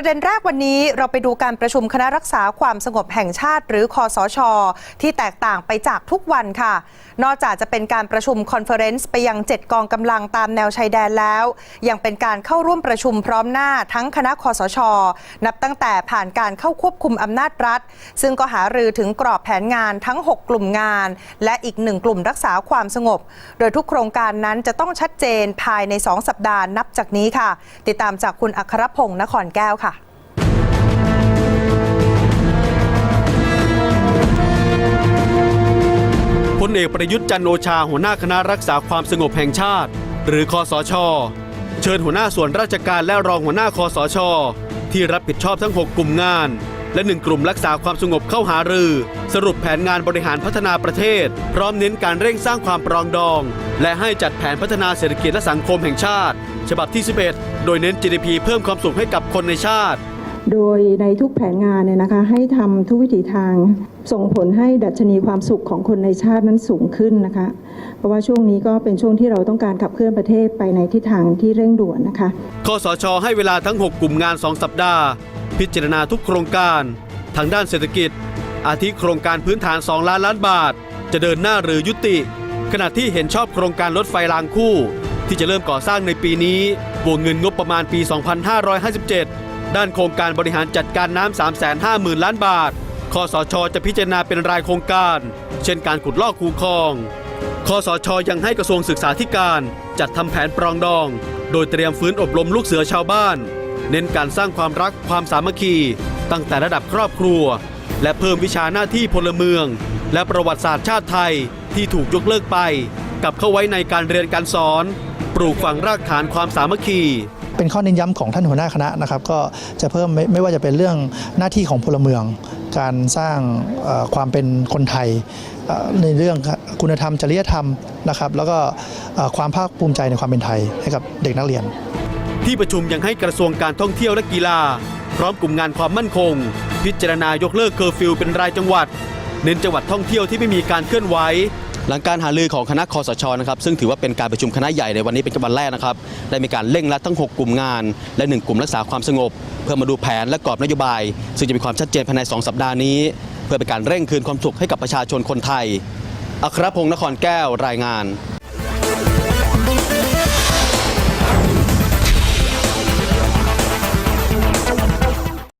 ประเด็นแรกวันนี้เราไปดูการประชุมคณะรักษาความสงบแห่งชาติ หรือคอสช ที่แตกต่างไปจากทุกวันค่ะ นอกจากจะเป็นการประชุมคอนเฟอเรนซ์ไปยัง 7 กองกำลังตามแนวชายแดนแล้ว ยังเป็นการเข้าร่วมประชุมพร้อมหน้าทั้งคณะคอสช นับตั้งแต่ผ่านการเข้าควบคุมอำนาจรัฐ ซึ่งก็หารือถึงกรอบแผนงานทั้ง 6 กลุ่มงาน และอีกหนึ่งกลุ่มรักษาความสงบ โดยทุกโครงการนั้นจะต้องชัดเจนภายใน 2 สัปดาห์นับจากนี้ค่ะ ติดตามจากคุณอัครพงศ์นครแก้วค่ะ พลเอกประยุทธ์จันโอชาหัวหน้าคณะรักษาความสงบแห่งชาติ หรือคอสช เชิญหัวหน้าส่วนราชการและรองหัวหน้าคอสช ที่รับผิดชอบทั้ง 6 กลุ่มงาน และหนึ่งกลุ่มรักษาความสงบเข้าหารือ สรุปแผนงานบริหารพัฒนาประเทศ พร้อมเน้นการเร่งสร้างความปรองดอง และให้จัดแผนพัฒนาเศรษฐกิจและสังคมแห่งชาติ ฉบับที่ 11 โดยเน้น GDP เพิ่มความสุขให้กับคนในชาติ โดยในทุกแผนงานเนี่ยนะคะให้ทำทุกวิถีทางส่งผลให้ดัชนีความสุขของคนในชาตินั้นสูงขึ้นนะคะ เพราะว่าช่วงนี้ก็เป็นช่วงที่เราต้องการขับเคลื่อนประเทศไปในทิศทางที่เร่งด่วนนะคะคสช ให้เวลาทั้ง 6 กลุ่มงาน 2 สัปดาห์ พิจารณาทุกโครงการ ทางด้านเศรษฐกิจ อาทิโครงการพื้นฐาน 2 ล้านล้านบาท จะเดินหน้าหรือยุติ ขณะที่เห็นชอบโครงการรถไฟรางคู่ ที่จะเริ่มก่อสร้างในปีนี้วงเงินงบประมาณปี 2557 ด้านโครงการบริหารจัดการน้ำ 350,000 ล้านบาท คสช จะพิจารณาเป็นรายโครงการ เช่นการขุดลอกคูคลอง คสช ยังให้กระทรวงศึกษาธิการจัดทำแผนปรองดอง โดยเตรียมฟื้นอบรมลูกเสือชาวบ้าน เน้นการสร้างความรักความสามัคคี ตั้งแต่ระดับครอบครัว และเพิ่มวิชาหน้าที่พลเมือง และประวัติศาสตร์ชาติไทยที่ถูกยกเลิกไป กลับเข้าไว้ในการเรียนการสอน ปลูกฝังรากฐานความสามัคคี เป็นข้อเน้นย้ำของท่านหัวหน้าคณะนะครับ ก็จะเพิ่มไม่ไม่ว่าจะเป็นเรื่องหน้าที่ของพลเมือง การสร้างความเป็นคนไทยในเรื่องคุณธรรมจริยธรรมนะครับ แล้วก็ความภาคภูมิใจในความเป็นไทยให้กับเด็กนักเรียน ที่ประชุมยังให้กระทรวงการท่องเที่ยวและกีฬา พร้อมกลุ่มงานความมั่นคง พิจารณายกเลิกเคอร์ฟิวเป็นรายจังหวัด เน้นจังหวัดท่องเที่ยวที่ไม่มีการเคลื่อนไหว หลังการหารือของคณะคอสชนะครับซึ่งถือว่าเป็นการประชุมคณะใหญ่ในวันนี้เป็นวันแรกนะครับได้มีการเร่งรัดทั้ง 6 กลุ่มงาน และ 1 กลุ่มรักษาความสงบ เพื่อมาดูแผนและกรอบนโยบาย ซึ่งจะมีความชัดเจนภายใน 2 สัปดาห์นี้ เพื่อเป็นการเร่งคืนความสุขให้กับประชาชนคนไทย อัครพงศ์นครแก้วรายงาน